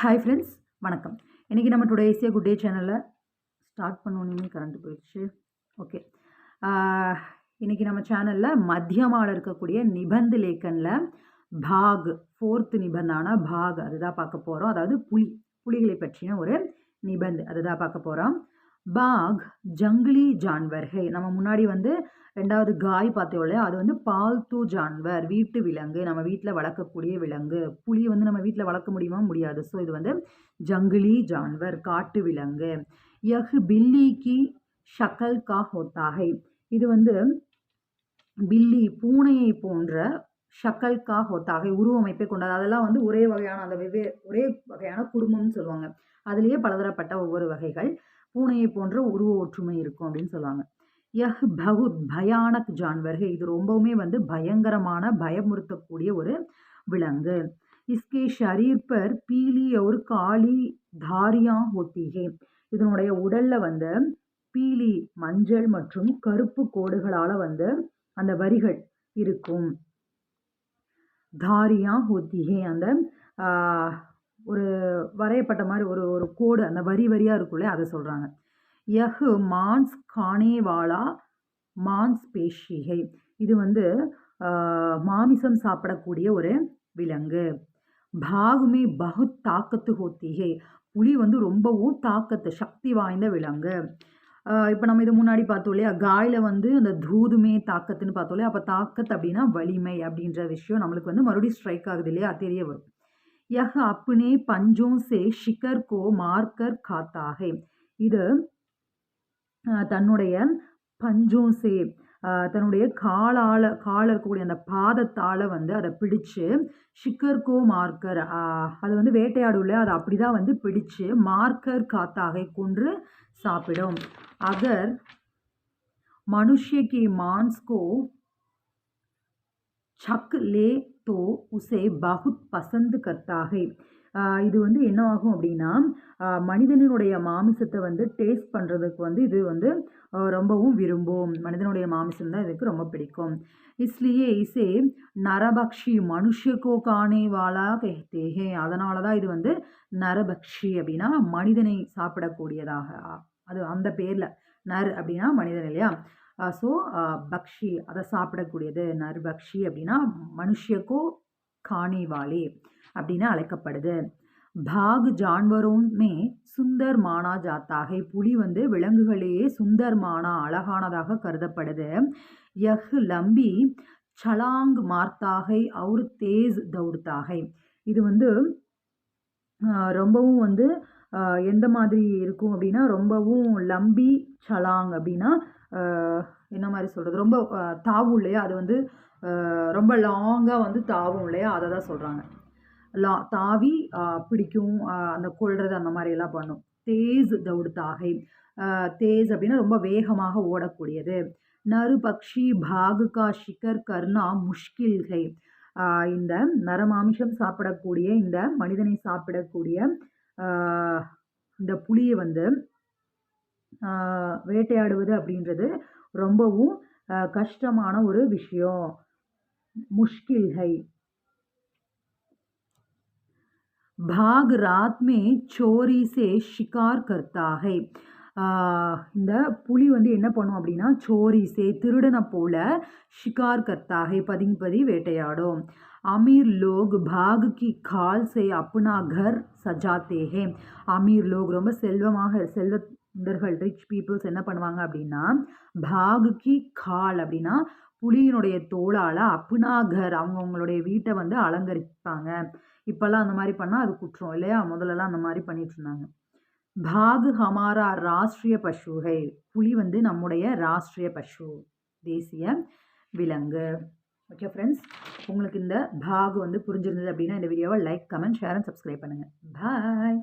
Hi friends வணக்கம். இன்றைக்கி நம்ம டுடே ஏசியா குட் டே சேனலில் ஸ்டார்ட் பண்ணோன்னே கரண்ட் போயிடுச்சு. ஓகே இன்றைக்கி நம்ம சேனலில் மத்தியமாவில் இருக்கக்கூடிய நிபந்து லேக்கனில் பாக் ஃபோர்த்து நிபந்தான பாக் அதுதான் பார்க்க போகிறோம் அதாவது புலி புலிகளை பற்றின ஒரு நிபந்து அதுதான் பார்க்க போகிறோம் பாக் ஜங்கிலி ஜான்வர்ஹை நம்ம முன்னாடி வந்து ரெண்டாவது காய் பார்த்தோம் இல்லையா? அது வந்து பால்து ஜான்வர் வீட்டு விலங்கு நம்ம வீட்டில் வளர்க்கக்கூடிய விலங்கு. புலி வந்து நம்ம வீட்டில் வளர்க்க முடியுமா? முடியாது. ஸோ இது வந்து ஜங்கிலி ஜான்வர் காட்டு விலங்கு. யஹ் பில்லிக்கு ஷக்கல் கா ஹோத்தாகை இது வந்து பில்லி பூனையை போன்ற ஷக்கல் கா ஹோத்தாகை உருவமைப்பை கொண்டது. அதெல்லாம் வந்து ஒரே வகையான அந்த வெவ்வேறு ஒரே வகையான குடும்பம்னு சொல்லுவாங்க. அதுலேயே பலதரப்பட்ட ஒவ்வொரு வகைகள். பூனையை போன்ற உருவ ஒற்றுமை இருக்கும் அப்படின்னு சொல்லுவாங்க. யஹ் பகுத் பயானக் ஜான்வர்கள் இது ரொம்பவுமே வந்து பயங்கரமான பயமுறுத்தக்கூடிய ஒரு விலங்கு. இஸ்கே ஷரீர் பர் பீலி ஒரு காளி தாரியா ஹோத்திகே. இதனுடைய உடல்ல வந்து பீலி மஞ்சள் மற்றும் கருப்பு கோடுகளால் வந்து அந்த வரிகள் இருக்கும். தாரியா ஹோத்திகே. அந்த ஒரு வரையப்பட்ட மாதிரி ஒரு ஒரு கோடு அந்த வரி வரியாக இருக்குல்ல அதை சொல்கிறாங்க யஹ் மான்ஸ் கானேவாலா மான்ஸ் பேஷிகை. இது வந்து மாமிசம் சாப்பிடக்கூடிய ஒரு விலங்கு. பாகுமே பகுத் தாக்கத்து ஹோத்திகை. புலி வந்து ரொம்பவும் தாக்கத்து சக்தி வாய்ந்த விலங்கு. இப்போ நம்ம இது முன்னாடி பார்த்தோம் இல்லையா காயில் வந்து அந்த தூதுமே தாக்கத்துன்னு பார்த்தோம் இல்லையா அப்போ தாக்கத்து அப்படின்னா வலிமை அப்படின்ற விஷயம் நம்மளுக்கு வந்து மறுபடியும் ஸ்ட்ரைக் ஆகுது இல்லையா தெரிய வரும். யஹ் அப்னே பஞ்சோம் சே ஷிகர் கோ மார்க்கர் காத்தாகை. இது தன்னுடைய பஞ்சோம் சே தன்னுடைய காலால் கால இருக்கக்கூடிய அந்த பாதத்தால் வந்து அதை பிடிச்சு ஷிக்கர்கோ மார்க்கர் அது வந்து வேட்டையாடுள்ள அதை அப்படி தான் வந்து பிடிச்சு மார்க்கர் காத்தாகை கொன்று சாப்பிடும். அகர் மனுஷ்ய கே மான்ஸ்கோ சக் லே தோ உசே பகுத் பசந்து கர்த்தாகே இது வந்து என்ன ஆகும் அப்படின்னா மனிதனுடைய மாமிசத்தை வந்து டேஸ்ட் பண்ணுறதுக்கு வந்து இது வந்து ரொம்பவும் விரும்பும். மனிதனுடைய மாமிசம் தான் இதுக்கு ரொம்ப பிடிக்கும். இஸ்லியே இசே நரபக்ஷி மனுஷக்கோ காணே வாழா கேத்தேகே அதனால தான் இது வந்து நரபக்ஷி அப்படின்னா மனிதனை சாப்பிடக்கூடியதாக. அது அந்த பேரில் நர் அப்படின்னா மனிதன் இல்லையா? ஸோ பக்ஷி அதை சாப்பிடக்கூடியது நர் பக்ஷி அப்படின்னா மனுஷக்கோ காணிவாளி அப்படின்னு அழைக்கப்படுது. பாக் ஜான்வரோமே சுந்தர் மானா ஜாத்தாகை புலி வந்து விலங்குகளையே சுந்தர் மானா அழகானதாக கருதப்படுது. யஹ் லம்பி சலாங் மார்த்தாகை அவுர் தேஸ் தௌர்த்தாகை. இது வந்து ரொம்பவும் வந்து எந்த மாதிரி இருக்கும் அப்படின்னா ரொம்பவும் லம்பி சலாங் அப்படின்னா என்ன மாதிரி சொல்கிறது ரொம்ப தாவும் இல்லையா? அது வந்து ரொம்ப லாங்காக வந்து தாவும் இல்லையா? அதை தான் சொல்கிறாங்க லா தாவி பிடிக்கும் அந்த கொள்வது அந்த மாதிரியெல்லாம் பண்ணும். தேஸ் தவுடு தாகை. தேஸ் அப்படின்னா ரொம்ப வேகமாக ஓடக்கூடியது. நறு பக்ஷி பாகுகா ஷிகர் கர்ணா முஷ்கில்கை. இந்த நரமாமிஷம் சாப்பிடக்கூடிய இந்த மனிதனை சாப்பிடக்கூடிய இந்த புளியை வந்து வேட்டையாடுவது அப்படின்றது ரொம்பவும் கஷ்டமான ஒரு விஷயம். முஷ்கில்கை பாக் ராத்மே சோரிசே ஷிகார் கர்த்தா இந்த புலி வந்து என்ன பண்ணும் அப்படின்னா சோரி சே திருடனை போல ஷிகார் கர்த்தா ஹை பதி வேட்டையாடும். அமீர் லோக் பாக் கி கால் சே அப்னா கர் சஜாத்தே அமீர் லோக் ரொம்ப செல்வமாக செல்வ சுந்தர்கள் ரிச் பீப்புள்ஸ் என்ன பண்ணுவாங்க அப்படின்னா பாக் கி கால் அப்படின்னா புலியினுடைய தோளால் அப்புனாகர் அவங்கவுங்களுடைய வீட்டை வந்து அலங்கரிப்பாங்க. இப்போல்லாம் அந்த மாதிரி பண்ணால் அது குற்றம் இல்லையா? முதல்லலாம் அந்த மாதிரி பண்ணிட்டு இருந்தாங்க. பாகு ஹமாரா ராஷ்ட்ரிய பசுகை புலி வந்து நம்முடைய ராஷ்ட்ரிய பசு தேசிய விலங்கு. ஓகே ஃப்ரெண்ட்ஸ் உங்களுக்கு இந்த பாகு வந்து புரிஞ்சிருந்தது அப்படின்னா இந்த வீடியோவை like comment share and subscribe பண்ணுங்கள் பாய்